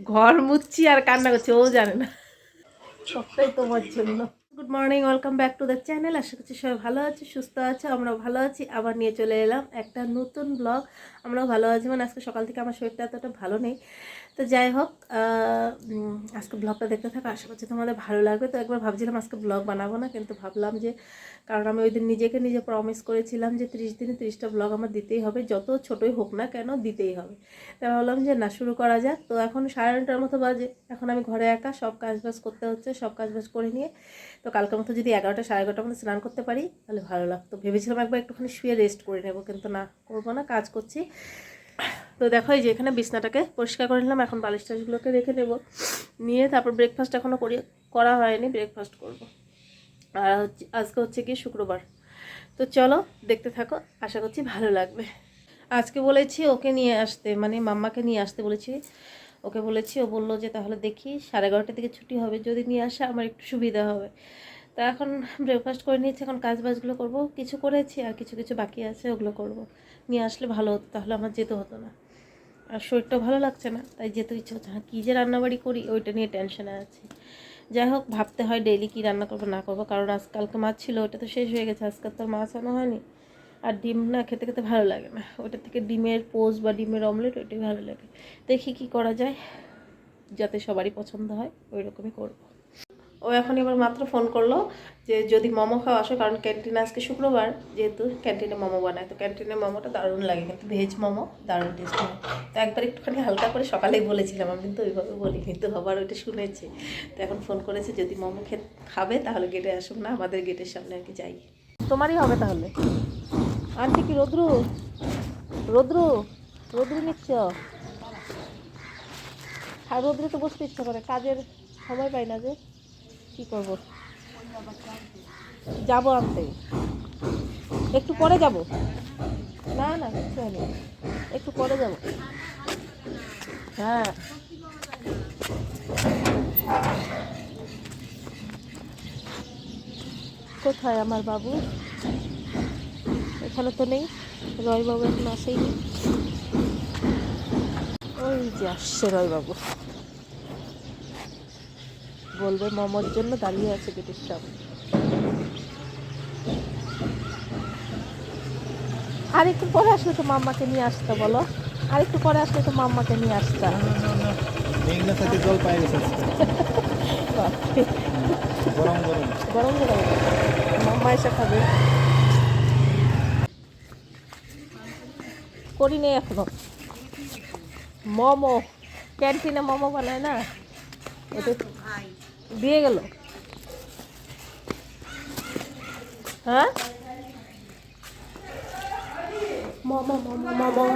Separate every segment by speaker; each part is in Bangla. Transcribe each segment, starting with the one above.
Speaker 1: ঘর মুচ্ছি আর কান্না করছি ও জানে না। সবটাই তোমার জন্য। Good morning welcome back to the channel আশা করছি সবাই ভালো আছে সুস্থ আছে আমরা ভালো আছি। আবার নিয়ে চলে এলাম একটা নতুন ব্লগ আমরাও ভালো আছি মানে আজকে সকাল থেকে আমার শরীরটা এতটা ভালো নেই। তো যাই হোক আজকে ব্লগটা দেখতে থাকো, আশা করছি তোমাদের ভালো লাগবে। তো একবার ভাবছিলাম আজকে ব্লগ বানাবো না, কিন্তু ভাবলাম যে, কারণ আমি ওই দিন নিজেকে নিজে প্রমিস করেছিলাম যে ত্রিশ দিনে ত্রিশটা ব্লগ আমার দিতেই হবে, যত ছোটোই হোক না কেন দিতেই হবে। তাই ভাবলাম যে না, শুরু করা যাক। তো এখন সাড়ে নটার মতো বাজে, এখন আমি ঘরে একা, সব কাজবাজ করতে হচ্ছে, সব কাজবাজ করে নিয়ে। তো কালকের মতো যদি এগারোটা, সাড়ে এগারোটার মধ্যে স্নান করতে পারি, তাহলে ভালো লাগতো। ভেবেছিলাম একবার একটুখানি শুয়ে রেস্ট করে নেব, কিন্তু না, করব না, কাজ করছি। তো দেখো এই যে এখানে বিছনাটাকে পরিষ্কার করে নিলাম, এখন বালিশ টালিশগুলোকে রেখে দেবো। নিয়ে তারপর ব্রেকফাস্ট এখনও করি, করা হয়নি ব্রেকফাস্ট করব। আর হচ্ছে, আজকে হচ্ছে কি শুক্রবার। তো চলো দেখতে থাকো, আশা করছি ভালো লাগবে। আজকে বলেছি ওকে নিয়ে আসতে মানে মাম্মাকে নিয়ে আসতে বলেছি। ওকে বলেছি, ও বলল যে তাহলে দেখি সাড়ে এগারোটার দিকে ছুটি হবে, যদি নিয়ে আসে আমার একটু সুবিধা হবে। তা এখন ব্রেকফাস্ট করে নিয়েছি, এখন কাজ বাজগুলো করব। কিছু করেছি আর কিছু কিছু বাকি আছে, ওগুলো করব। নিয়ে আসলে ভালো হতো, তাহলে আমার যেতে হতো না। আর শরীরটা ভালো লাগছে না, তাই যেতে ইচ্ছে হচ্ছে না। কী যে রান্নাবাড়ি করি, ওইটা নিয়ে টেনশনে আছি। যাই হোক, ভাবতে হয় ডেইলি কী রান্না করব, না করব। কারণ আজকালকে মাছ ছিল, ওটা তো শেষ হয়ে গেছে। আজকাল তো মাছ আনা হয়নি। আর ডিম না খেতে খেতে ভালো লাগে না। ওটা থেকে ডিমের পোজ বা ডিমের অমলেট ওইটাই ভালো লাগে। দেখি কি করা যায়, যাতে সবারই পছন্দ হয় ওই রকমই করব। ও এখন এবার মাত্র ফোন করল যে যদি মোমো খাওয়া আসো, কারণ ক্যান্টিনে আজকে শুক্রবার, যেহেতু ক্যান্টিনে মোমো বানায়, তো ক্যান্টিনে মোমোটা দারুণ লাগে কিন্তু ভেজ মোমো দারুণ টেস্ট হয়। তো একবার একটুখানি হালকা করে সকালেই বলেছিলাম, আমি কিন্তু ওইভাবে বলি কিন্তু আবার ওইটা শুনেছি। তো এখন ফোন করেছে, যদি মোমো খেতে, খাবে, তাহলে গেটে আসুক না, আমাদের গেটের সামনে আর কি যাই। তোমারই হবে তাহলে। আন্টি কি, রোদ্রু? রোদ্রু? রোদ্রু নিচ্ছ? আর রোদ্রে তো বসতে ইচ্ছা করে, কাজের সময় পাই না যে। কি করব? যাব আনতে। একটু পরে যাব? না না, কিছু হয়নি। একটু পরে যাব। হ্যাঁ। কোথায় আমার বাবু? এখানে তো নেই। রয় বাবু এখন আসেইনি ওই যে আসছে রয় বাবু বলবে মোমোর জন্য দাঁড়িয়ে আছে গেটের সামনে আর একটু পরে আসলে তো মাম্মাকে নিয়ে আসতে বলো। আর একটু পরে আসলে তো মাম্মাকে নিয়ে আসতাম
Speaker 2: মেঘনা থেকে জল পাই গেছে গরম গরম।
Speaker 1: গরম গরম। মাম্মা এসে খাবে। করি নেই এখনও। মোমো। ক্যান্টিনে মোমো বানায় না? এটা দিয়ে গেল? হ্যাঁ? মোমো মোমো মোমো।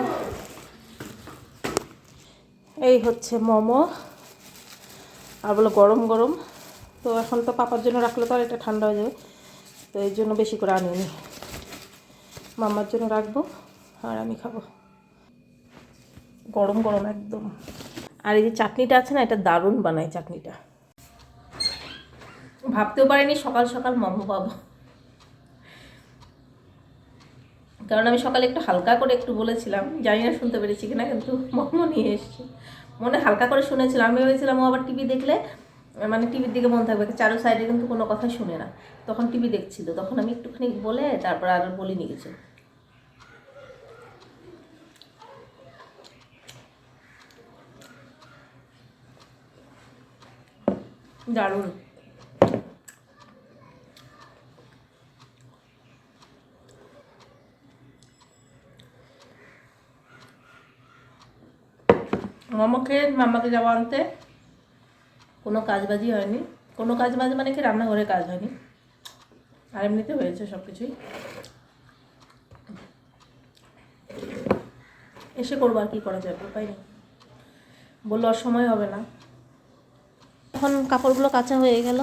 Speaker 1: এই হচ্ছে মোমো। আর বলো গরম গরম। তো এখন তো পাপার জন্য রাখলে তো আর এটা ঠান্ডা হয়ে যাবে। তো এই জন্য বেশি করে আনিনি মামার জন্য রাখব আর আমি খাব। গরম গরম একদম। আর এই যে চাটনিটা আছে না, এটা দারুণ বানায় চাটনিটা। ভাবতেও পারিনি সকাল সকাল মোমো পাবো। কারণ আমি সকালে একটু হালকা করে একটু বলেছিলাম, জানি না শুনতে পেরেছি কিনা, কিন্তু মোমো নিয়ে এসেছি। মনে হালকা করে শুনেছিলাম, আমি ভেবেছিলাম ও আবার টিভি দেখলে মানে টিভির দিকে মন থাকবে চারো সাইডে কিন্তু কোনো কথা শুনে না। তখন টিভি দেখছিল, তখন আমি একটুখানি বলে তারপর আর বলিনি কিছু। দারুণ। মামাকে মামাকে যাওয়া আনতে কোনো কাজবাজি হয়নি। কোনো কাজ বাজ মানে কি রান্নাঘরে কাজ হয়নি। আর এমনিতে হয়েছে সব কিছুই এসে করব আর কি করা যাবে, উপায় নেই। বলল আর সময় হবে না। এখন কাপড়গুলো কাঁচা হয়ে গেল।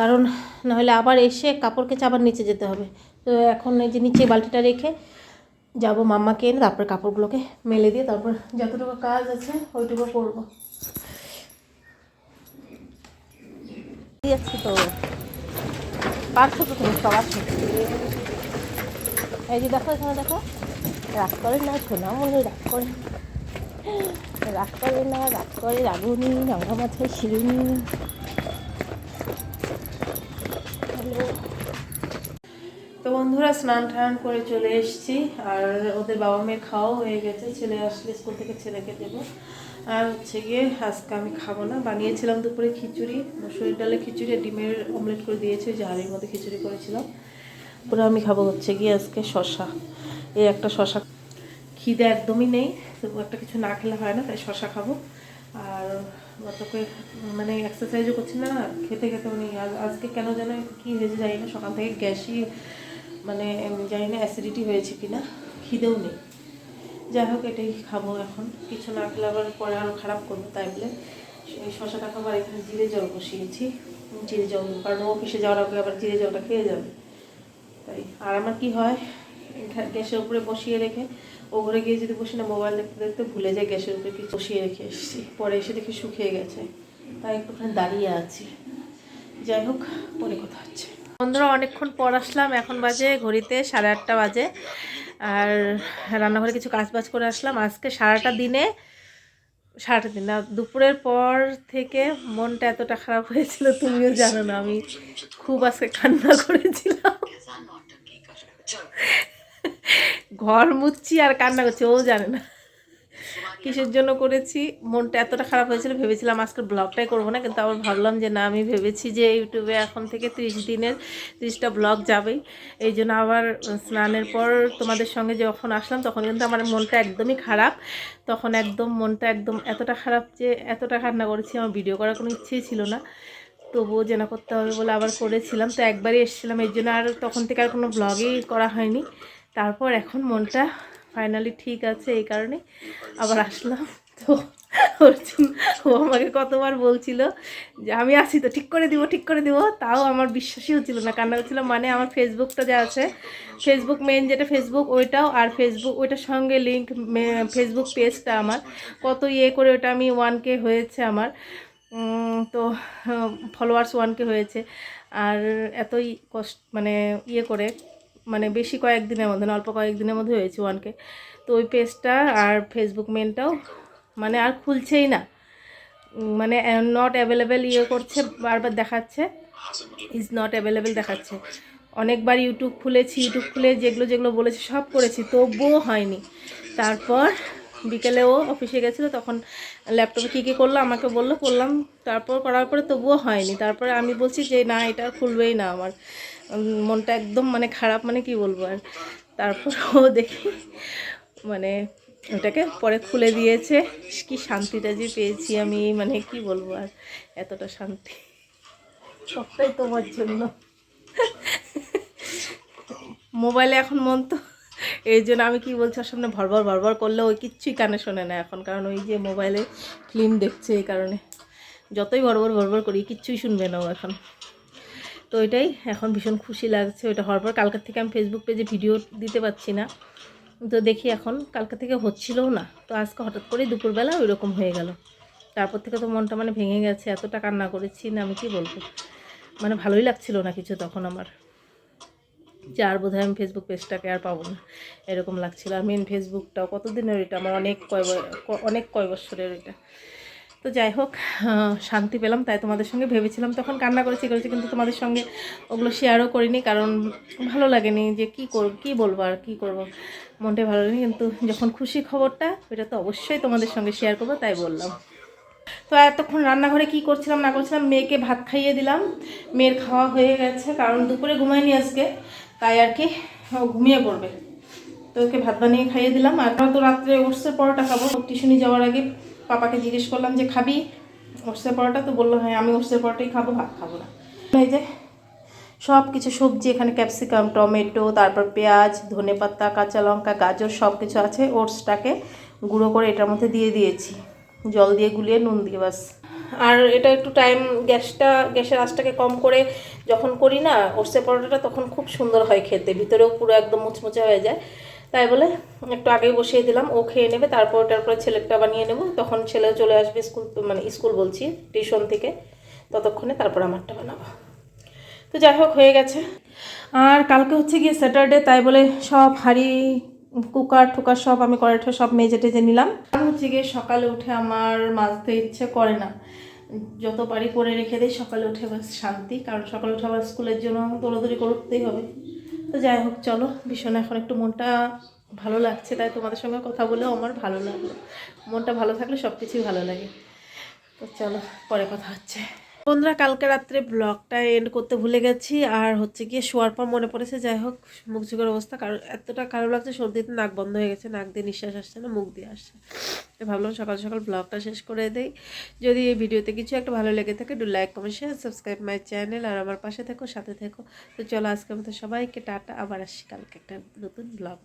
Speaker 1: কারণ নাহলে আবার এসে কাপড় কেচে আবার নিচে যেতে হবে। তো এখন এই যে নিচে বালতিটা রেখে যাব মাম্মাকে এনে, তারপর কাপড়গুলোকে মেলে দিয়ে তারপর যতটুকু কাজ আছে ওইটুকু করব। যাচ্ছি তো। পারছ তো এই যে দেখো, এখানে দেখো, রাগ করে না মনে রাগ করে রাগ করে না রাগ করে রাগুনি রাঙা মাথায় শিরুনি তো বন্ধুরা, স্নান টান করে চলে এসেছি। আর ওদের বাবা মেয়ের খাওয়া হয়ে গেছে। ছেলে আসলে স্কুল থেকে ছেলেকে দেবো। আর হচ্ছে গিয়ে আজকে আমি খাব না। বানিয়েছিলাম দুপুরে খিচুড়ি। মসুরির ডালে খিচুড়ি ডিমের অমলেট করে দিয়েছি। ওই মধ্যে খিচুড়ি করেছিলাম। পুরো আমি খাব হচ্ছে গিয়ে আজকে শশা এই একটা শশা খিদে একদমই নেই তবু একটা কিছু না খেলে হয় না, তাই শশা খাব। আর গতকে মানে এক্সারসাইজও করছি না, খেতে খেতে উনি আজ- আজকে কেন যেন কী হয়েছে জানি না, সকাল থেকে গ্যাসই মানে জানি না অ্যাসিডিটি হয়েছে কি না খিদেও নেই। যাই হোক, এটাই খাব এখন। কিছু না খেলে আবার পরে আরও খারাপ করব, তাই বলে এই শশাটা খাবার এখানে জিরে জল বসিয়েছি। জিরে জল, কারণ ও অফিসে যাওয়ার আগে আবার জিরে জলটা খেয়ে যাবে। তাই, আর আমার কি হয়, গ্যাসের উপরে বসিয়ে রেখে ও ঘরে গিয়ে যদি বসি না মোবাইল দেখতে দেখতে ভুলে যাই গ্যাসের উপরে কিছু বসিয়ে রেখে এসেছি। পরে এসে দেখি শুকিয়ে গেছে। তাই একটুখানি দাঁড়িয়ে আছি। যাই হোক, পরে কথা হচ্ছে। বন্ধুরা, অনেকক্ষণ পর আসলাম। এখন বাজে ঘড়িতে সাড়ে আটটা বাজে। আর রান্নাঘরে কিছু কাজ বাজ করে আসলাম। আজকে সারাটা দিনে, সারাটা দিন না, দুপুরের পর থেকে মনটা এতটা খারাপ হয়েছিল, তুমিও জানো না, আমি খুব আজকে কান্না করেছিলাম। ঘর মুচ্ছি আর কান্না করছি, ও জানে না। কিসের জন্য করেছি? মনটা এতটা খারাপ হয়েছিল, ভেবেছিলাম আজকে ব্লগটাই করব না, কিন্তু আবার ভাবলাম যে না, আমি ভেবেছি যে ইউটিউবে এখন থেকে ত্রিশ দিনের, ত্রিশটা ব্লগ যাবেই। এই জন্য আবার স্নানের পর তোমাদের সঙ্গে যখন আসলাম, তখন কিন্তু আমার মনটা একদমই খারাপ। তখন একদম মনটা একদম এতটা খারাপ যে, এতটা কান্না করেছি, আমার ভিডিও করার কোনো ইচ্ছেই ছিল না। তবুও যেন করতে হবে বলে আবার করেছিলাম, তো একবারই এসেছিলাম এর জন্য আর তখন থেকে আর কোনো ব্লগই করা হয়নি। তারপর এখন মনটা ফাইনালি ঠিক আছে এই কারণে আবার আসলাম। তো অর্জুন ও আমাকে কতবার বলছিল যে, আমি আসি তো, ঠিক করে দিব, ঠিক করে দিব। তাও আমার বিশ্বাসই হচ্ছিল না। কান্না হচ্ছিল মানে আমার ফেসবুকটা যা আছে ফেসবুক মেন যেটা ফেসবুক ওইটাও আর ফেসবুক ওইটার সঙ্গে লিঙ্ক ফেসবুক পেজটা আমার। কত ইয়ে করে ওটা আমি ওয়ান কে হয়েছে আমার। তো ফলোয়ার্স ওয়ানকে হয়েছে। আর এতই কষ্ট মানে ইয়ে করে মানে বেশি কয়েকদিনের মধ্যে, না অল্প কয়েকদিনের মধ্যে হয়েছে ওয়ানকে। তো ওই পেজটা আর ফেসবুক মেনটাও মানে আর খুলছেই না। মানে নট অ্যাভেলেবেল ইয়ে করছে, বারবার দেখাচ্ছে। ইজ নট অ্যাভেলেবেল দেখাচ্ছে। অনেকবার ইউটিউব খুলেছি ইউটিউব খুলে যেগুলো যেগুলো বলেছে সব করেছি, তবুও হয়নি। তারপর বিকেলেও অফিসে গেছিল, তখন ল্যাপটপে কী কী করল, আমাকে বলল, করলাম। তারপর করার পরে তবুও হয়নি। তারপরে আমি বলছি যে, না, এটা খুলবেই না আমার। মনটা একদম মানে খারাপ মানে কি বলব আর। তারপর ও দেখি মানে ওটাকে পরে খুলে দিয়েছে। কি শান্তিটা যে পেয়েছি আমি মানে কি বলব আর, এতটা শান্তি। সবটাই তোমার জন্য। মোবাইলে এখন মন তো, এই জন্য আমি কি বলছি, ওর সামনে ভরভর ভরভর করলে ওই কিচ্ছুই কানে শোনে না এখন। কারণ ওই যে মোবাইলে ফিল্ম দেখছে এই কারণে। যতই ভরভর ভরভর করি, কিচ্ছুই শুনবে না ও এখন। তো এটাই এখন ভীষণ খুশি লাগছে ওইটা হওয়ার পর। কালকার থেকে আমি ফেসবুক পেজে ভিডিও দিতে পারছি না। তো দেখি এখন কালকে থেকে হচ্ছিলও না। তো আজকে হঠাৎ করেই দুপুরবেলা ওই রকম হয়ে গেল। তারপর থেকে তো মনটা মানে ভেঙে গেছে, এতটা কান্না করেছি না, আমি কি বলব? মানে ভালোই লাগছিল না কিছু তখন আমার। যে আর বোধহয় আমি ফেসবুক পেজটাকে আর পাবো না, এরকম লাগছিল। আর মেন ফেসবুকটাও কতদিনের এটা? আমার অনেক কয় অনেক কয় বছরের এটা। তো যাই হোক শান্তি পেলাম, তাই তোমাদের সঙ্গে ভেবেছিলাম, তখন কান্না করেছি করেছি কিন্তু তোমাদের সঙ্গে ওগুলো শেয়ারও করিনি, কারণ ভালো লাগেনি যে কি করব কি বলব আর কী করব। মনটাই ভালো লাগেনি, কিন্তু যখন খুশি খবরটা ওটা তো অবশ্যই তোমাদের সঙ্গে শেয়ার করব, তাই বললাম। তো এতক্ষণ রান্নাঘরে কি করছিলাম, না করছিলাম, মেয়েকে ভাত খাইয়ে দিলাম। মেয়ের খাওয়া হয়ে গেছে, কারণ দুপুরে ঘুমায়নি আজকে, তাই আর কি ঘুমিয়ে পড়বে। তো ওকে ভাত বানিয়ে খাইয়ে দিলাম, আর তো রাত্রে ওটসের পরোটা খাব, টিউশনি যাওয়ার আগে পাপাকে জিজ্ঞেস করলাম যে, খাবি? ওটসের পরোটা তো বলল হ্যাঁ আমি ওটসের পরোটাই খাব, ভাত খাব না। এই যে সব কিছু সবজি, এখানে ক্যাপসিকাম, টমেটো, তারপর পেঁয়াজ ধনেপাতা কাঁচা লঙ্কা, গাজর সব কিছু আছে। ওটসটাকে গুঁড়ো করে এটার মধ্যে দিয়ে দিয়েছি। জল দিয়ে গুলিয়ে নুন দিয়ে বাস। আর এটা একটু টাইম গ্যাসটা, গ্যাসের আঁচটাকে কম করে যখন করি না, ওটসের পরোটাটা তখন খুব সুন্দর হয় খেতে। ভিতরেও পুরো একদম মুচমুচে হয়ে যায়। তাই বলে একটু আগেই বসিয়ে দিলাম, ও খেয়ে নেবে, তারপর ওটার পরে ছেলেটা বানিয়ে নেব। তখন ছেলে চলে আসবে স্কুল মানে স্কুল বলছি, টিউশন থেকে। ততক্ষণে তারপর আমারটা বানাবো। তো যাই হোক, হয়ে গেছে। আর কালকে হচ্ছে গিয়ে স্যাটারডে তাই বলে সব হাঁড়ি, কুকার টুকার সব আমি কড়াইটা সব মেজে টেজে নিলাম। হচ্ছে গিয়ে সকালে উঠে আমার মাজতে ইচ্ছে করে না। যত পারি করে রেখে দিই, সকালে উঠে বাস শান্তি। কারণ সকালে উঠে আবার স্কুলের জন্য দৌড়াদৌড়ি করতেই হবে। তো যাই হোক, চলো, ভীষণ এখন একটু মনটা ভালো লাগছে, তাই তোমাদের সঙ্গে কথা বলেও আমার ভালো লাগল। মনটা ভালো থাকলে সব কিছুই ভালো লাগে। তো চলো, পরে কথা হচ্ছে। বন্ধুরা, কালকে রাত্রে ব্লগটা এন্ড করতে ভুলে গেছি। আর হচ্ছে গিয়ে শোয়ার পর মনে পড়েছে, যাই হোক, মুখ ঝুঁকের অবস্থা। কারণ এতটা খারাপ লাগছে, সর্দিতে নাক বন্ধ হয়ে গেছে, নাক দিয়ে নিঃশ্বাস আসছে না, মুখ দিয়ে আসছে। তো ভাবলাম সকাল সকাল ব্লগটা শেষ করে দেই। যদি এই ভিডিওতে কিছু একটা ভালো লেগে থাকে do like comment share subscribe my channel আর আমার পাশে থেকো, সাথে থেকো। তো চলো আজকের মতো সবাইকে টাটা, আবার আসছি কালকে একটা নতুন ব্লগ